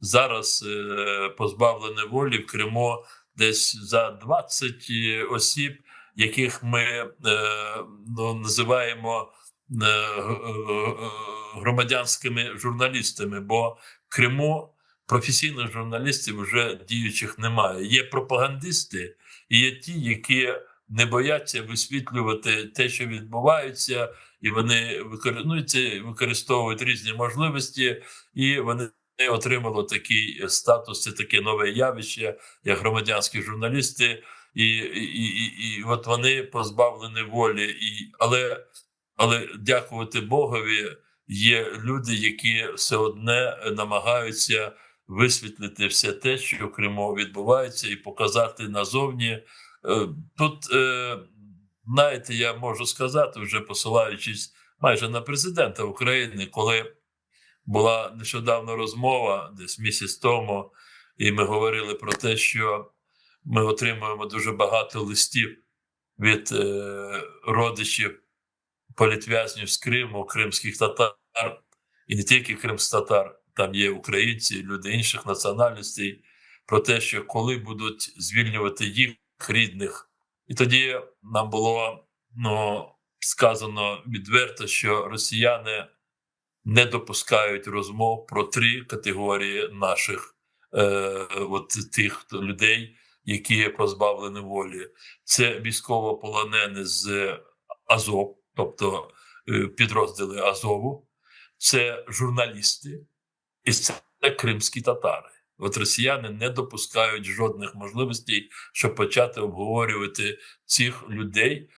зараз е, позбавлені волі в Криму десь за 20 осіб, яких ми е, ну, називаємо е, е, громадянськими журналістами. Бо в Криму професійних журналістів вже діючих немає. Є пропагандисти і є ті, які не бояться висвітлювати те, що відбувається, і вони ну, використовують різні можливості, і вони отримали такий статус, це таке нове явище, як громадянські журналісти, і, і, і, і от вони позбавлені волі. І, але, але дякувати Богові, є люди, які все одне намагаються висвітлити все те, що в Криму відбувається, і показати назовні. Е, Тут, е, знаєте, я можу сказати, вже посилаючись майже на президента України, коли була нещодавно розмова, десь місяць тому, і ми говорили про те, що ми отримуємо дуже багато листів від е, родичів політв'язнів з Криму, кримських татар, і не тільки кримських татар, там є українці, люди інших національностей, про те, що коли будуть звільнювати їх рідних. І тоді нам було ну, сказано відверто, що росіяни не допускають розмов про три категорії наших е, от тих людей, які позбавлені волі. Це військовополонені з Азов, тобто е, підрозділи Азову, це журналісти, і це кримські татари. От росіяни не допускають жодних можливостей, щоб почати обговорювати цих людей,